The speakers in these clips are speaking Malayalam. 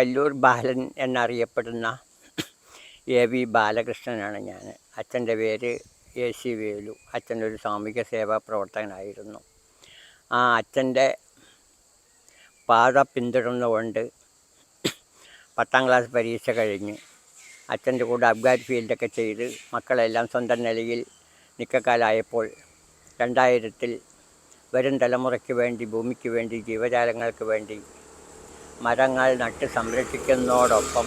കല്ലൂർ ബാലൻ എന്നറിയപ്പെടുന്ന എ വി ബാലകൃഷ്ണനാണ് ഞാൻ. അച്ഛന്റെ പേര് എ സി വേലു. അച്ഛൻ ഒരു സാമൂഹിക സേവാ പ്രവർത്തകനായിരുന്നു. ആ അച്ഛന്റെ പാത പിന്തുടർന്നുകൊണ്ട് പത്താം ക്ലാസ് പരീക്ഷ കഴിഞ്ഞ് അച്ഛന്റെ കൂടെ അബ്ഗാരി ഫീൽഡൊക്കെ ചെയ്ത് മക്കളെല്ലാം സ്വന്തം നിലയിൽ നിൽക്കക്കാലായപ്പോൾ രണ്ടായിരത്തിൽ വരും തലമുറയ്ക്ക് വേണ്ടി ഭൂമിക്ക് വേണ്ടി ജീവജാലങ്ങൾക്ക് വേണ്ടി മരങ്ങൾ നട്ട് സംരക്ഷിക്കുന്നതോടൊപ്പം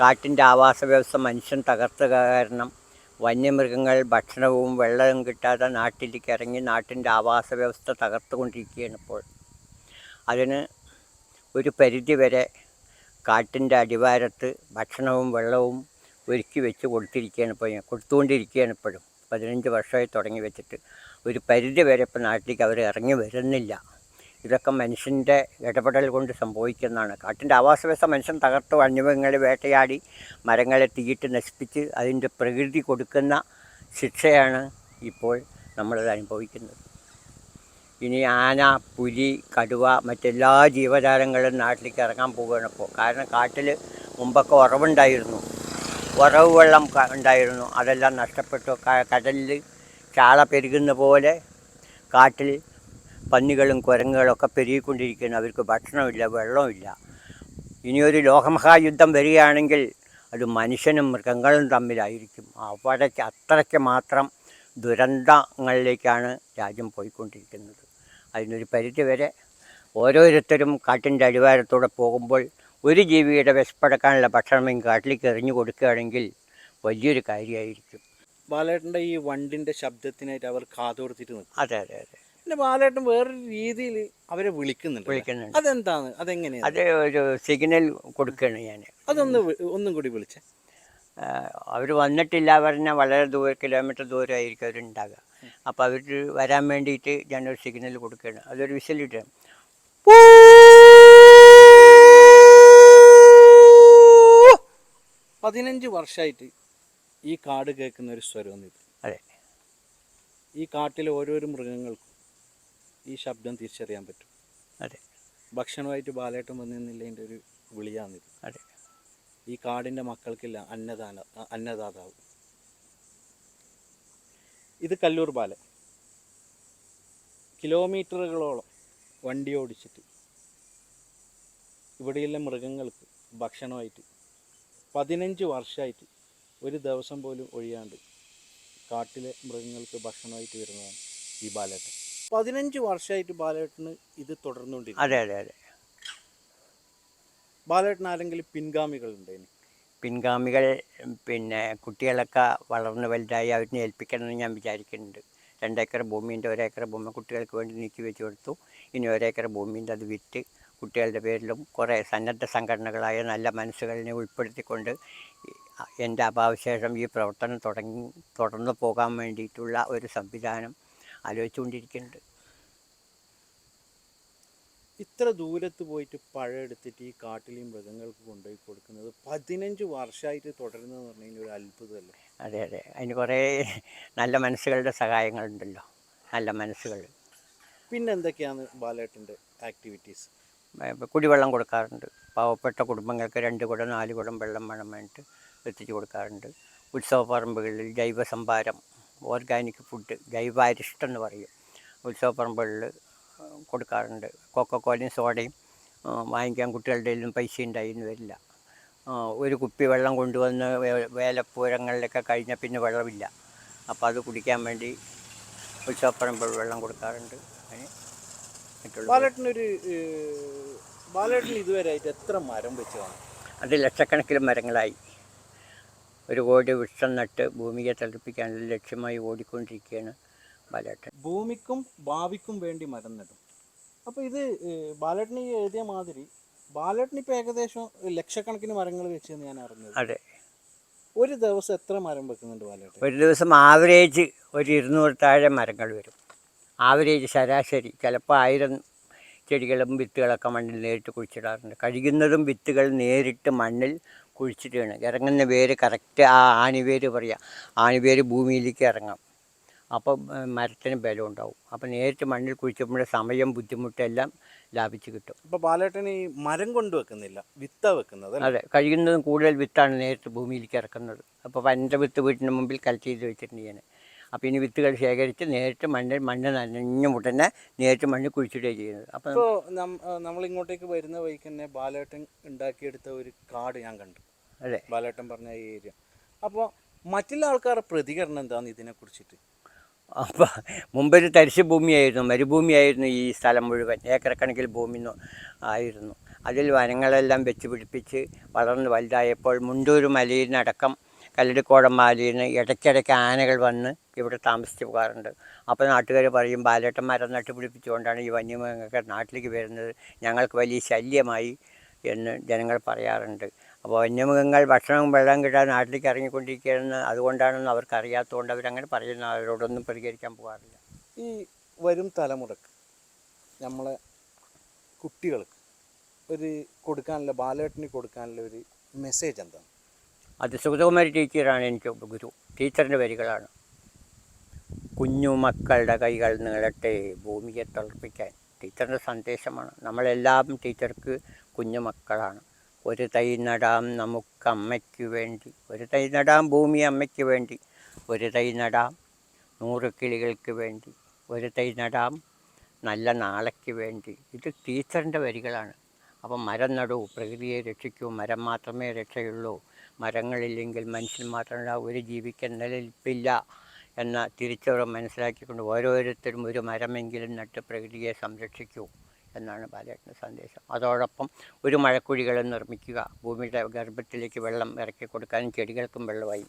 കാട്ടിന്റെ ആവാസ വ്യവസ്ഥ മനുഷ്യൻ തകർത്ത കാരണം വന്യമൃഗങ്ങൾ ഭക്ഷണവും വെള്ളവും കിട്ടാതെ നാട്ടിലേക്ക് ഇറങ്ങി നാട്ടിന്റെ ആവാസ വ്യവസ്ഥ തകർത്തുകൊണ്ടിരിക്കുകയാണ് ഇപ്പോൾ. അതിന് ഒരു പരിധി വരെ കാട്ടിന്റെ അടിവാരത്ത് ഭക്ഷണവും വെള്ളവും ഒരുക്കി വെച്ച് കൊടുത്തിരിക്കുകയാണ് ഇപ്പോൾ. കൊടുത്തുകൊണ്ടിരിക്കുകയാണ് ഇപ്പോഴും. പതിനഞ്ച് വർഷമായി തുടങ്ങി വെച്ചിട്ട്. ഒരു പരിധി വരെ ഇപ്പോൾ നാട്ടിലേക്ക് അവർ ഇറങ്ങി വരുന്നില്ല. ഇതൊക്കെ മനുഷ്യന്റെ ഇടപെടൽ കൊണ്ട് സംഭവിക്കുന്നതാണ്. കാട്ടിന്റെ ആവാസ വ്യവസ്ഥ മനുഷ്യൻ തകർത്ത് വന്യമൃഗങ്ങളെ വേട്ടയാടി മരങ്ങളെ തീയിട്ട് നശിപ്പിച്ച് അതിന്റെ പ്രകൃതി കൊടുക്കുന്ന ശിക്ഷയാണ് ഇപ്പോൾ നമ്മളത് അനുഭവിക്കുന്നത്. ഇനി ആന പുലി കടുവ മറ്റെല്ലാ ജീവജാലങ്ങളും നാട്ടിലേക്ക് ഇറങ്ങാൻ പോവുകയാണ്. ഇപ്പോൾ കാരണം കാട്ടിൽ മുമ്പൊക്കെ ഉറവുണ്ടായിരുന്നു. ഉറവ് വെള്ളം ഉണ്ടായിരുന്നു. അതെല്ലാം നഷ്ടപ്പെട്ടു. കടലിൽ ചാള പെരുകുന്ന പോലെ കാട്ടിൽ പന്നികളും കുരങ്ങുകളും ഒക്കെ പെരുകിക്കൊണ്ടിരിക്കുകയാണ് അവർക്ക് ഭക്ഷണമില്ല വെള്ളമില്ല ഇനിയൊരു ലോകമഹായുദ്ധം വരികയാണെങ്കിൽ അത് മനുഷ്യനും മൃഗങ്ങളും തമ്മിലായിരിക്കും. അവിടേക്ക് അത്രയ്ക്ക് മാത്രം ദുരന്തങ്ങളിലേക്കാണ് രാജ്യം പോയിക്കൊണ്ടിരിക്കുന്നത്. അതിനൊരു പരിധി വരെ ഓരോരുത്തരും കാട്ടിന്റെ അടിവാരത്തൂടെ പോകുമ്പോൾ ഒരു ജീവിയുടെ വിശപ്പടക്കാനുള്ള ഭക്ഷണം കാട്ടിലേക്ക് എറിഞ്ഞു കൊടുക്കുകയാണെങ്കിൽ വലിയൊരു കാര്യമായിരിക്കും. ബാലേട്ടന്റെ ഈ വണ്ടിന്റെ ശബ്ദത്തിനായിട്ട് അവർ കാതോർത്തിട്ട് നിൽക്കും. അതെ അതെ അതെ. പിന്നെ ബാലേട്ടൻ വേറൊരു രീതിയിൽ അവരെ വിളിക്കുന്നുണ്ട് വിളിക്കുന്നുണ്ട്. അതെന്താണ്? അതെങ്ങനെയാണ് അത് ഒരു സിഗ്നൽ കൊടുക്കുകയാണ് ഞാൻ അതൊന്ന് വി- ഒന്നും കൂടി വിളിച്ചേ. അവർ വന്നിട്ടില്ല പറഞ്ഞാൽ വളരെ ദൂരം കിലോമീറ്റർ ദൂരമായിരിക്കും അവരുണ്ടാകുക അപ്പോൾ അവർ വരാൻ വേണ്ടിയിട്ട് ഞാനൊരു സിഗ്നൽ കൊടുക്കുകയാണ് അതൊരു വിസലിട്ട് പതിനഞ്ച് വർഷമായിട്ട് ഈ കാട് കേൾക്കുന്ന ഒരു സ്വരം ഇത് അതെ. ഈ കാട്ടിലെ ഓരോരോ മൃഗങ്ങൾക്കും ഈ ശബ്ദം തിരിച്ചറിയാൻ പറ്റും. അതെ. ഭക്ഷണമായിട്ട് ബാലേട്ടം വന്നിരുന്നില്ലതിന്റെ ഒരു വിളിയാണിത്. അതെ. ഈ കാടിന്റെ മക്കൾക്കില്ല അന്നദാന അന്നദാതാവ്. ഇത് കല്ലൂർ പാലം കിലോമീറ്ററുകളോളം വണ്ടി ഓടിച്ചിട്ട് ഇവിടെയുള്ള മൃഗങ്ങൾക്ക് ഭക്ഷണമായിട്ട് പതിനഞ്ച് വർഷമായിട്ട് ഒരു ദിവസം പോലും ഒഴിയാണ്ട് കാട്ടിലെ മൃഗങ്ങൾക്ക് ഭക്ഷണമായിട്ട് വരുന്നതാണ് ഈ ബാലേട്ടൻ. പതിനഞ്ച് വർഷമായിട്ട് ബാലേട്ടന് ഇത് തുടർന്നുകൊണ്ടിരിക്കും അതെ അതെ അതെ. ബാലേട്ടൻ ആരെങ്കിലും പിൻഗാമികൾ ഉണ്ടായിരുന്നു പിൻഗാമികൾ പിന്നെ കുട്ടികളൊക്കെ വളർന്ന് വലുതായി അവരിനെ ഏൽപ്പിക്കണമെന്ന് ഞാൻ വിചാരിക്കുന്നുണ്ട്. രണ്ടേക്കർ ഭൂമിന്റെ ഒരേക്കർ ഭൂമി കുട്ടികൾക്ക് വേണ്ടി നീക്കി വെച്ച് കൊടുത്തു. ഇനി ഒരേക്കർ ഭൂമിന്റെ അത് വിറ്റ് കുട്ടികളുടെ പേരിലും കുറേ സന്നദ്ധ സംഘടനകളായ നല്ല മനസ്സുകളിനെ ഉൾപ്പെടുത്തിക്കൊണ്ട് എന്റെ അഭാവശേഷം ഈ പ്രവർത്തനം തുടങ്ങി തുടർന്ന് പോകാൻ വേണ്ടിയിട്ടുള്ള ഒരു സംവിധാനം ആലോചിച്ചുകൊണ്ടിരിക്കുന്നുണ്ട്. ഇത്ര ദൂരത്ത് പോയിട്ട് പഴം എടുത്തിട്ട് ഈ കാട്ടിലെ മൃഗങ്ങൾക്ക് കൊണ്ടുപോയി കൊടുക്കുന്നത് പതിനഞ്ച് വർഷമായിട്ട് തുടരുന്നതെന്ന് പറഞ്ഞു കഴിഞ്ഞാൽ ഒരു അത്ഭുതമല്ലേ? അതെ അതെ. അതിന് കുറേ നല്ല മനസ്സുകളുടെ സഹായങ്ങളുണ്ടല്ലോ. നല്ല മനസ്സുകൾ. പിന്നെ എന്തൊക്കെയാണ് ബാലേട്ടന്റെ ആക്ടിവിറ്റീസ്? കുടിവെള്ളം കൊടുക്കാറുണ്ട്. പാവപ്പെട്ട കുടുംബങ്ങൾക്ക് രണ്ട് കുടം നാല് കുടം വെള്ളം വേണം വേണ്ടിയിട്ട് എത്തിച്ചു കൊടുക്കാറുണ്ട്. ഉത്സവ പറമ്പുകളിൽ ജൈവ സംഭാരം ഓർഗാനിക് ഫുഡ് ജൈവാരിഷ്ടം എന്ന് പറയും ഉത്സവപ്പറമ്പുകളിൽ കൊടുക്കാറുണ്ട്. കൊക്കക്കോലയും സോഡയും വാങ്ങിക്കാൻ കുട്ടികളുടെ കയ്യിലും പൈസ ഉണ്ടായിരുന്നു വരില്ല ഒരു കുപ്പി വെള്ളം കൊണ്ടുവന്ന് വേലപ്പൂരങ്ങളിലൊക്കെ കഴിഞ്ഞാൽ പിന്നെ വെള്ളമില്ല. അപ്പോൾ അത് കുടിക്കാൻ വേണ്ടി ഉത്സവപ്പറമ്പ് വെള്ളം കൊടുക്കാറുണ്ട്. ബാലേട്ടനൊരു ബാലേട്ടൻ ഇതുവരെ ആയിട്ട് എത്ര മരം വെച്ചതാണ് അത് ലക്ഷക്കണക്കിന് മരങ്ങളായി. ഒരു കോടി വൃക്ഷം നട്ട് ഭൂമിയെ തളിപ്പിക്കാൻ ലക്ഷ്യമായി ഓടിക്കൊണ്ടിരിക്കുകയാണ് ബാലേട്ടൻ. ഭൂമിക്കും ഭാവിക്കും വേണ്ടി മരം നടും അപ്പോൾ ഇത് ബാലേട്ടൻ ഈ എഴുതിയ മാതിരി ബാലേട്ടൻ ഇപ്പോൾ ഏകദേശം ലക്ഷക്കണക്കിന് മരങ്ങൾ വെച്ചെന്ന് ഞാൻ അറിഞ്ഞത് അതെ. ഒരു ദിവസം എത്ര മരം വെക്കുന്നുണ്ട് ബാലേട്ടൻ? ഒരു ദിവസം ആവറേജ് ഒരു ഇരുന്നൂറ് താഴെ മരങ്ങൾ വരും. ആവറേജ് ശരാശരി ചിലപ്പോൾ ആയിരം ചെടികളും വിത്തുകളൊക്കെ മണ്ണിൽ നേരിട്ട് കുഴിച്ചിടാറുണ്ട്. കഴിയുന്നതും വിത്തുകൾ നേരിട്ട് മണ്ണിൽ കുഴിച്ചിട്ടാണ് ഇറങ്ങുന്ന വേര് കറക്റ്റ് ആ ആണിവേര് ആണി ആണിവേര് ഭൂമിയിലേക്ക് ഇറങ്ങാം. അപ്പം മരത്തിന് ബലം ഉണ്ടാവും. അപ്പം നേരിട്ട് മണ്ണിൽ കുഴിച്ചപ്പോഴേ സമയം ബുദ്ധിമുട്ടെല്ലാം ലാഭിച്ച് കിട്ടും. അപ്പോൾ ബാലേട്ടൻ ഈ മരം കൊണ്ട് വെക്കുന്നില്ല. വിത്ത വെക്കുന്നത് അതെ. കഴിയുന്നതും കൂടുതൽ വിത്താണ് നേരിട്ട് ഭൂമിയിലേക്ക് ഇറക്കുന്നത്. അപ്പോൾ പന്റെ വിത്ത് വീട്ടിന്റെ മുമ്പിൽ കലക്ട് ചെയ്ത് വെച്ചിട്ടുണ്ട് ഞാൻ അപ്പോൾ ഇനി വിത്തുകൾ ശേഖരിച്ച് നേരിട്ട് മണ്ണിൽ മണ്ണ് നനഞ്ഞു മുട്ടനെ നേരിട്ട് മണ്ണിൽ കുഴിച്ചിടുകയാണ് ചെയ്യുന്നത്. അപ്പോൾ നമ്മൾ ഇങ്ങോട്ടേക്ക് വരുന്ന വഴിക്ക് തന്നെ ബാലേട്ടൻ ഉണ്ടാക്കിയെടുത്ത ഒരു കാട് ഞാൻ കണ്ടു. അതെ. ബാലേട്ടൻ പറഞ്ഞ ഈ ഏരിയ. അപ്പോൾ മറ്റുള്ള ആൾക്കാരുടെ പ്രതികരണം എന്താന്ന് ഇതിനെ കുറിച്ചിട്ട്? അപ്പോൾ മുമ്പൊരു തരിശ് ഭൂമിയായിരുന്നു മരുഭൂമിയായിരുന്നു ഈ സ്ഥലം മുഴുവൻ. ഏക്കറക്കണക്കിൽ കണക്കിൽ ഭൂമി ആയിരുന്നു. അതിൽ വനങ്ങളെല്ലാം വെച്ച് പിടിപ്പിച്ച് വളർന്ന് വലുതായപ്പോൾ മുണ്ടൂർ മലയിനടക്കം കല്ലടിക്കോടം മാലിന് ഇടയ്ക്കിടയ്ക്ക് ആനകൾ വന്ന് ഇവിടെ താമസിച്ച് പോകാറുണ്ട്. അപ്പോൾ നാട്ടുകാർ പറയും ബാലേട്ടൻ മരം നട്ട് പിടിപ്പിച്ചുകൊണ്ടാണ് ഈ വന്യമൃഗങ്ങൾക്ക് നാട്ടിലേക്ക് വരുന്നത്. ഞങ്ങൾക്ക് വലിയ ശല്യമായി എന്ന് ജനങ്ങൾ പറയാറുണ്ട്. അപ്പോൾ വന്യമൃഗങ്ങൾ ഭക്ഷണവും വെള്ളം കിട്ടാൻ നാട്ടിലേക്ക് ഇറങ്ങിക്കൊണ്ടിരിക്കുകയെന്ന് അതുകൊണ്ടാണെന്ന് അവർക്കറിയാത്തതുകൊണ്ട് അവരങ്ങനെ പറയുന്ന. അവരോടൊന്നും പ്രതികരിക്കാൻ പോകാറില്ല. ഈ വരും തലമുറയ്ക്ക് നമ്മളെ കുട്ടികൾക്ക് ഒരു കൊടുക്കാനുള്ള ബാലേട്ടന് കൊടുക്കാനുള്ള ഒരു മെസ്സേജ് എന്താണ്? അത് സുഗതകുമാരി ടീച്ചറാണ് എനിക്ക് ഗുരു. ടീച്ചറിന്റെ വരികളാണ്. കുഞ്ഞുമക്കളുടെ കൈകൾ നീളട്ടെ ഭൂമിയെ തളർപ്പിക്കാൻ. ടീച്ചറിന്റെ സന്ദേശമാണ്. നമ്മളെല്ലാം ടീച്ചർക്ക് കുഞ്ഞു മക്കളാണ് ഒരു തൈ നടാം നമുക്ക് അമ്മയ്ക്ക് വേണ്ടി. ഒരു തൈ നടാം ഭൂമി അമ്മയ്ക്ക് വേണ്ടി. ഒരു തൈ നടാം നൂറ് കിളികൾക്ക് വേണ്ടി. ഒരു തൈ നടാം നല്ല നാളയ്ക്ക് വേണ്ടി. ഇത് ടീച്ചറിന്റെ വരികളാണ്. അപ്പം മരം നടൂ പ്രകൃതിയെ രക്ഷിക്കൂ. മരം മാത്രമേ രക്ഷയുള്ളൂ. മരങ്ങളില്ലെങ്കിൽ മനുഷ്യൻ മാത്രമല്ല ഒരു ജീവിക്ക് നിലനിൽപ്പില്ല. എന്ന തിരിച്ചറിവ് മനസ്സിലാക്കിക്കൊണ്ട് ഓരോരുത്തരും ഒരു മരമെങ്കിലും നട്ട് പ്രകൃതിയെ സംരക്ഷിക്കൂ എന്നാണ് ബാലേട്ടന്റെ സന്ദേശം. അതോടൊപ്പം ഒരു മഴക്കുഴികൾ നിർമ്മിക്കുക ഭൂമിയുടെ ഗർഭത്തിലേക്ക് വെള്ളം ഇറക്കി കൊടുക്കാനും ചെടികൾക്കും വെള്ളമായി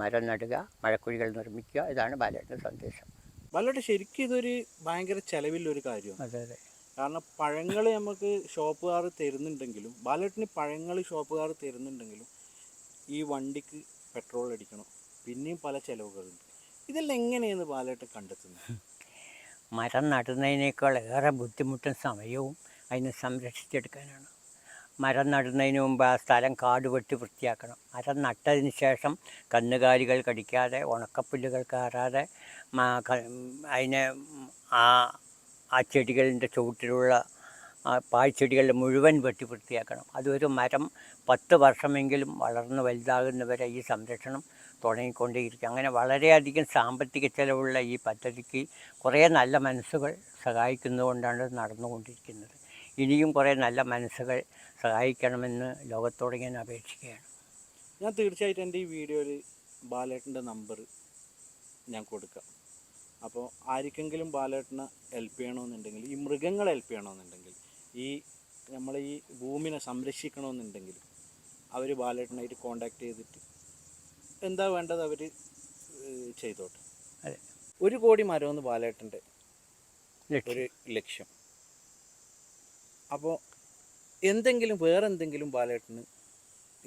മരം നടുക മഴക്കുഴികൾ നിർമ്മിക്കുക ഇതാണ് ബാലേട്ടന്റെ സന്ദേശം. ബാലേട്ടൻ ശരിക്കും ഇതൊരു ഭയങ്കര ചെലവിലൊരു കാര്യമാണ്. അതെ അതെ. കാരണം പഴങ്ങൾ നമുക്ക് ഷോപ്പുകാർ തരുന്നുണ്ടെങ്കിലും ബാലേട്ടന് പഴങ്ങൾ ഷോപ്പുകാർ തരുന്നുണ്ടെങ്കിലും ഈ വണ്ടിക്ക് പെട്രോൾ അടിക്കണം. പിന്നെയും പല ചിലവുകളുണ്ട്. ഇതെല്ലാം എങ്ങനെയാണ് ബാലേട്ടൻ കണ്ടെത്തുന്നത്? മരം നടുന്നതിനേക്കാൾ ഏറെ ബുദ്ധിമുട്ടും സമയവും അതിനെ സംരക്ഷിച്ചെടുക്കാനാണ്. മരം നടുന്നതിന് മുമ്പ് ആ സ്ഥലം കാട് വെട്ടി വൃത്തിയാക്കണം. മരം നട്ടതിന് ശേഷം കന്നുകാലികൾ കടിക്കാതെ ഉണക്കപ്പുല്ലുകൾ കയറാതെ അതിനെ ആ ആ ചെടികളിന്റെ ചുവട്ടിലുള്ള ആ പാഴ്ചെടികളുടെ മുഴുവൻ വെട്ടി വൃത്തിയാക്കണം. അതൊരു മരം പത്ത് വർഷമെങ്കിലും വളർന്ന് വലുതാകുന്നവരെ ഈ സംരക്ഷണം തുടങ്ങിക്കൊണ്ടേയിരിക്കും അങ്ങനെ വളരെയധികം സാമ്പത്തിക ചിലവുള്ള ഈ പദ്ധതിക്ക് കുറേ നല്ല മനസ്സുകൾ സഹായിക്കുന്നതുകൊണ്ടാണ് നടന്നുകൊണ്ടിരിക്കുന്നത്. ഇനിയും കുറേ നല്ല മനസ്സുകൾ സഹായിക്കണമെന്ന് ലോകത്തോട് ഞാൻ അപേക്ഷിക്കുകയാണ്. ഞാൻ തീർച്ചയായിട്ടും എന്റെ ഈ വീഡിയോയിൽ ബാലേട്ടന്റെ നമ്പർ ഞാൻ കൊടുക്കാം. അപ്പോൾ ആർക്കെങ്കിലും ബാലേട്ടനെ ഹെൽപ്പ് ചെയ്യണമെന്നുണ്ടെങ്കിൽ ഈ മൃഗങ്ങളെ ഹെൽപ്പ് ചെയ്യണമെന്നുണ്ടെങ്കിൽ ഈ നമ്മൾ ഈ ഭൂമിനെ സംരക്ഷിക്കണമെന്നുണ്ടെങ്കിൽ അവർ ബാലേട്ടനായിട്ട് കോണ്ടാക്ട് ചെയ്തിട്ട് എന്താ വേണ്ടത് അവർ ചെയ്തോട്ടെ. അതെ. ഒരു കോടി മരമെന്ന് ബാലേട്ടന്റെ ഒരു ലക്ഷ്യം. അപ്പോൾ എന്തെങ്കിലും വേറെ എന്തെങ്കിലും ബാലേട്ടന്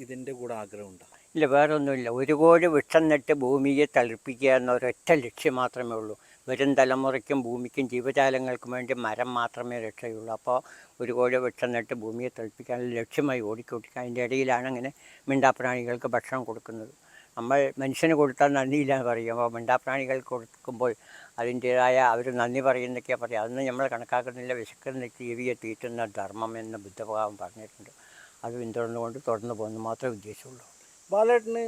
ഇതിന്റെ കൂടെ ആഗ്രഹം ആഗ്രഹമുണ്ടോ? ഇല്ല വേറൊന്നുമില്ല. ഒരു കോടി വൃക്ഷം നട്ട് ഭൂമിയെ തളിർപ്പിക്കുക എന്ന ഒരൊറ്റ ലക്ഷ്യം മാത്രമേ ഉള്ളൂ. വരും തലമുറയ്ക്കും ഭൂമിക്കും ജീവജാലങ്ങൾക്കും വേണ്ടി മരം മാത്രമേ രക്ഷയുള്ളൂ. അപ്പോൾ ഒരു കോടി വൃക്ഷം നട്ട് ഭൂമിയെ തളിപ്പിക്കാനുള്ള ലക്ഷ്യമായി ഓടിക്കൊടുക്കുക അതിന്റെ ഇടയിലാണ് അങ്ങനെ മിണ്ടാപ്രാണികൾക്ക് ഭക്ഷണം കൊടുക്കുന്നത്. നമ്മൾ മനുഷ്യന് കൊടുത്താൽ നന്ദിയില്ല എന്ന് പറയും. അപ്പോൾ മിണ്ടാപ്രാണികൾ കൊടുക്കുമ്പോൾ അതിന്റേതായ അവർ നന്ദി പറയുന്നൊക്കെയാണ് പറയുക. അതൊന്നും നമ്മൾ കണക്കാക്കുന്നില്ല. വിശക്കുന്ന ജീവിയെ തീറ്റുന്ന ധർമ്മം എന്ന് ബുദ്ധഭാവം പറഞ്ഞിട്ടുണ്ട്. അത് പിന്തുടർന്നുകൊണ്ട് തുടർന്ന് പോകുന്നു. മാത്രമേ ഉദ്ദേശമുള്ളൂ ബാലേട്ടന്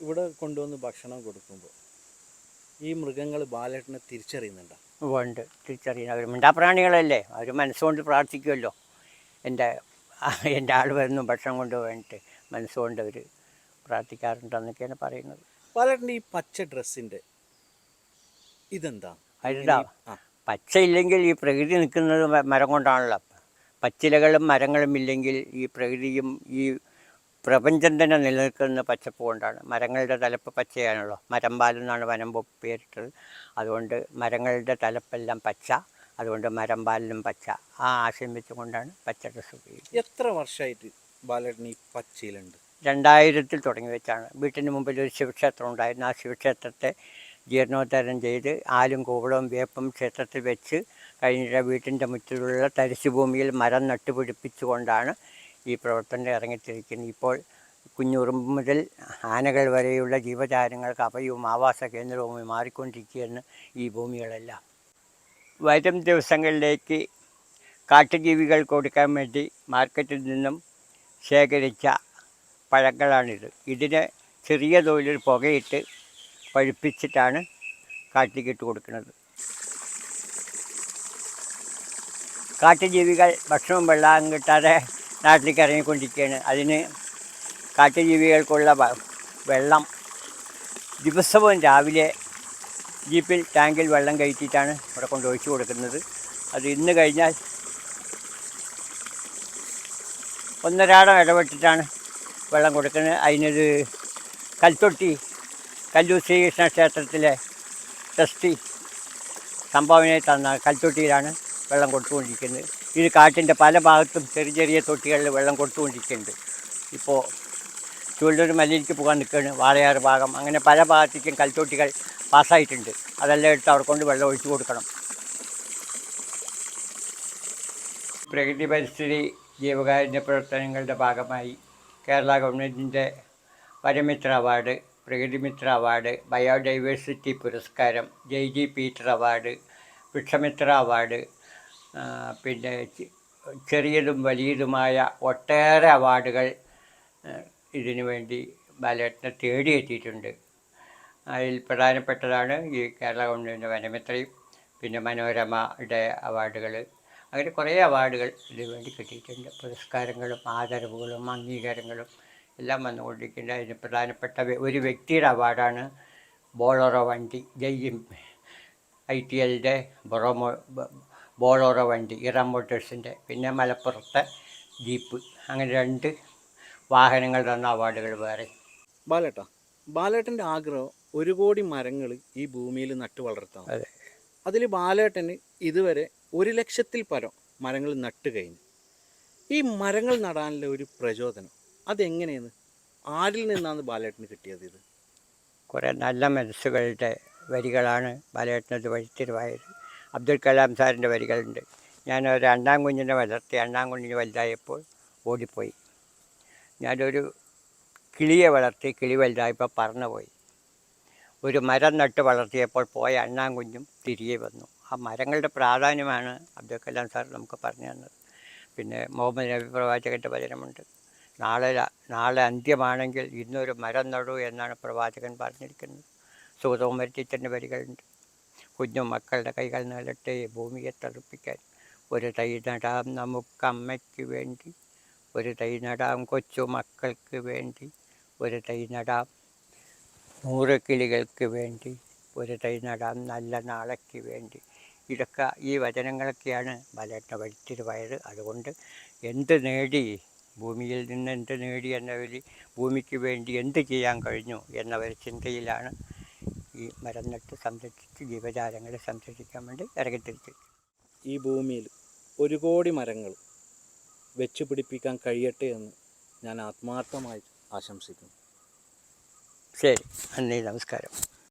ഇവിടെ കൊണ്ടുവന്ന് ഭക്ഷണം കൊടുക്കുമ്പോൾ ഈ മൃഗങ്ങൾ ബാലേട്ടനെ തിരിച്ചറിയുന്നുണ്ടോ? ഉണ്ട്. തിരിച്ചറിയുന്ന. അവർ മിണ്ടാപ്രാണികളല്ലേ? അവർ മനസ്സുകൊണ്ട് പ്രാർത്ഥിക്കുമല്ലോ. എന്റെ എന്റെ ആൾ വരുന്നു ഭക്ഷണം കൊണ്ടുപോയിട്ട് മനസ്സുകൊണ്ട് അവർ പ്രാർത്ഥിക്കാറുണ്ടെന്നൊക്കെയാണ് പറയുന്നത്. പലരുടെ ഈ പച്ച ഡ്രസ്സിന്റെ ഇതെന്താ? അതിന്റെ പച്ച പച്ചയില്ലെങ്കിൽ ഈ പ്രകൃതി നിൽക്കുന്നത് മരം കൊണ്ടാണല്ലോ. പച്ചിലകളും മരങ്ങളും ഇല്ലെങ്കിൽ ഈ പ്രകൃതിയും ഈ പ്രപഞ്ചം തന്നെ നിലനിൽക്കുന്ന പച്ചപ്പ് കൊണ്ടാണ്. മരങ്ങളുടെ തലപ്പ് പച്ചയാണല്ലോ. മരമ്പാലെന്നാണ് വനം വകുപ്പ് പേരിട്ടത്. അതുകൊണ്ട് മരങ്ങളുടെ തലപ്പെല്ലാം പച്ച. അതുകൊണ്ട് മരം പാലിനും പച്ച. ആ ആശയം വെച്ചുകൊണ്ടാണ് പച്ച ഡ്രസ്സ് ഉപയോഗിക്കുന്നത്. എത്ര വർഷമായിട്ട് ബാലേട്ടൻ ഈ പച്ചയിലുണ്ട്? രണ്ടായിരത്തിൽ തുടങ്ങി വെച്ചാണ്. വീട്ടിന് മുമ്പിൽ ഒരു ശിവക്ഷേത്രം ഉണ്ടായിരുന്നു. ആ ശിവക്ഷേത്രത്തെ ജീർണോദ്ധാരം ചെയ്ത് ആലും കൂവളവും വേപ്പും ക്ഷേത്രത്തിൽ വെച്ച് കഴിഞ്ഞ വീട്ടിന്റെ മുറ്റിലുള്ള തരിശുഭൂമിയിൽ മരം നട്ടുപിടിപ്പിച്ചുകൊണ്ടാണ് ഈ പ്രവർത്തനം ഇറങ്ങിത്തിരിക്കുന്നത്. ഇപ്പോൾ കുഞ്ഞുറുമ്പ് മുതൽ ആനകൾ വരെയുള്ള ജീവജാലങ്ങൾക്ക് അഭയവും ആവാസ കേന്ദ്രവുമായി മാറിക്കൊണ്ടിരിക്കുകയാണ് ഈ ഭൂമികളെല്ലാം. വരും ദിവസങ്ങളിലേക്ക് കാട്ടുജീവികൾ കൊടുക്കാൻ വേണ്ടി മാർക്കറ്റിൽ നിന്നും ശേഖരിച്ച പഴങ്ങളാണിത്. ഇതിനെ ചെറിയ തോതിൽ പുകയിട്ട് പഴുപ്പിച്ചിട്ടാണ് കാട്ടിക്കിട്ട് കൊടുക്കുന്നത്. കാട്ടുജീവികൾ ഭക്ഷണവും വെള്ളം കിട്ടാതെ നാട്ടിലേക്ക് ഇറങ്ങിക്കൊണ്ടിരിക്കുകയാണ്. അതിന് കാട്ടുജീവികൾക്കുള്ള ജീവികൾക്കുള്ള വെള്ളം ദിവസവും രാവിലെ ജീപ്പിൽ ടാങ്കിൽ വെള്ളം കയറ്റിയിട്ടാണ് ഇവിടെ കൊണ്ട് ഒഴിച്ചു കൊടുക്കുന്നത്. അത് ഇന്ന് കഴിഞ്ഞാൽ ഒന്നരാടം ഇടപെട്ടിട്ടാണ് വെള്ളം കൊടുക്കുന്നത് അതിനൊരു കൽത്തൊട്ടി കല്ലൂർ ശ്രീകൃഷ്ണ ക്ഷേത്രത്തിലെ ട്രസ്റ്റി സംഭാവനയായി തന്ന കൽത്തൊട്ടിയിലാണ് വെള്ളം കൊടുത്തുകൊണ്ടിരിക്കുന്നത്. ഇത് കാട്ടിന്റെ പല ഭാഗത്തും ചെറിയ ചെറിയ തൊട്ടികളിൽ വെള്ളം കൊടുത്തുകൊണ്ടിരിക്കുന്നുണ്ട്. ഇപ്പോൾ ചുവടൊരു മല്ലിക്ക് പോകാൻ നിൽക്കുകയാണ് വാളയാറ് ഭാഗം. അങ്ങനെ പല ഭാഗത്തേക്കും കൽത്തൊട്ടികൾ പാസ്സായിട്ടുണ്ട്. അതെല്ലാം എടുത്ത് അവിടെ കൊണ്ട് വെള്ളം ഒഴിച്ചു കൊടുക്കണം. പ്രകൃതി പരിസ്ഥിതി ജീവകാരുണ്യ പ്രവർത്തനങ്ങളുടെ ഭാഗമായി കേരള ഗവൺമെന്റിന്റെ Varamitra award Prakritimitra award biodiversity പുരസ്കാരം J G Peter award Vrikshamitra award പിന്നെ ചെറിയതും വലിയതുമായ ഒട്ടേറെ അവാർഡുകൾ ഇതിനു വേണ്ടി ബാലേട്ടനെ തേടിയെത്തിയിട്ടുണ്ട്. അതിൽ പ്രധാനപ്പെട്ടതാണ് ഈ കേരള ഗവൺമെന്റ് വനമിത്രയും പിന്നെ മനോരമയുടെ അവാർഡുകൾ അങ്ങനെ കുറേ അവാർഡുകൾ ഇതിനു വേണ്ടി കിട്ടിയിട്ടുണ്ട്. പുരസ്കാരങ്ങളും ആദരവുകളും അംഗീകാരങ്ങളും എല്ലാം വന്നുകൊണ്ടിരിക്കുന്നത് അതിന് പ്രധാനപ്പെട്ട ഒരു വ്യക്തിയുടെ അവാർഡാണ് ബോളോറോ വണ്ടി ജയ് ഐ ടി എല്ലിന്റെ ബൊറോമോ ബോളോറോ വണ്ടി ഇറാം മോട്ടേഴ്സിന്റെ പിന്നെ മലപ്പുറത്തെ ജീപ്പ്. അങ്ങനെ രണ്ട് വാഹനങ്ങൾ തന്ന അവാർഡുകൾ വേറെ. ബാലേട്ട ബാലേട്ടന്റെ ആഗ്രഹം ഒരു കോടി മരങ്ങൾ ഈ ഭൂമിയിൽ നട്ടു വളർത്താം അതെ. അതിൽ ബാലേട്ടന് ഇതുവരെ ഒരു ലക്ഷത്തിൽ പരം മരങ്ങൾ നട്ട് കഴിഞ്ഞു. ഈ മരങ്ങൾ നടാനുള്ള ഒരു പ്രചോദനം അതെങ്ങനെയാണ്? ആരിൽ നിന്നാണ് ബാലേട്ടന് കിട്ടിയത് ഇത്? കുറേ നല്ല മനസ്സുകളുടെ വരികളാണ് ബാലേട്ടനത് വഴിത്തിരിവായത്. അബ്ദുൽ കലാം സാറിന്റെ വരികളുണ്ട്. ഞാൻ ഒരു രണ്ടാം കുഞ്ഞിനെ വളർത്തി രണ്ടാം കുഞ്ഞിന് വലുതായപ്പോൾ ഓടിപ്പോയി. ഞാനൊരു കിളിയെ വളർത്തി കിളി വലുതായപ്പോൾ പറന്നുപോയി. ഒരു മരം നട്ട് വളർത്തിയപ്പോൾ പോയ അണ്ണാൻ കുഞ്ഞും തിരികെ വന്നു. ആ മരങ്ങളുടെ പ്രാധാന്യമാണ് അബ്ദുൽ കലാം സാർ നമുക്ക് പറഞ്ഞു തന്നത്. പിന്നെ മുഹമ്മദ് നബി പ്രവാചകന്റെ വചനമുണ്ട്. നാളെ നാളെ അന്ത്യമാണെങ്കിൽ ഇന്നൊരു മരം നടൂ എന്നാണ് പ്രവാചകൻ പറഞ്ഞിരിക്കുന്നത്. സുഗതോമരത്തിന്റെ വരികളുണ്ട്. കുഞ്ഞു മക്കളുടെ കൈകൾ നിലട്ടെ ഭൂമിയെ തണുപ്പിക്കാൻ. ഒരു തൈ നടാം നമുക്കമ്മയ്ക്ക് വേണ്ടി. ഒരു തൈ നടാം കൊച്ചു മക്കൾക്ക് വേണ്ടി. ഒരു തൈ നടാം നൂറ് കിളികൾക്ക് വേണ്ടി. ഒരു തൈ നടാം നല്ല നാളേക്ക് വേണ്ടി. ഇതൊക്കെ ഈ വചനങ്ങളൊക്കെയാണ് ബാലേട്ടനെ വഴിത്തിരുവായത് അതുകൊണ്ട് എന്ത് നേടി ഭൂമിയിൽ നിന്ന് എന്ത് നേടി എന്നവർ ഭൂമിക്ക് വേണ്ടി എന്ത് ചെയ്യാൻ കഴിഞ്ഞു എന്ന ഒരു ചിന്തയിലാണ് ഈ മരം നട്ട് സംരക്ഷിച്ച് ജീവജാലങ്ങളെ സംരക്ഷിക്കാൻ വേണ്ടി ഇറങ്ങിത്തിരിച്ചത്. ഈ ഭൂമിയിൽ ഒരു കോടി മരങ്ങൾ വെച്ച് പിടിപ്പിക്കാൻ കഴിയട്ടെ എന്ന് ഞാൻ ആത്മാർത്ഥമായി ആശംസിക്കുന്നു. ശരി നന്ദി നമസ്കാരം.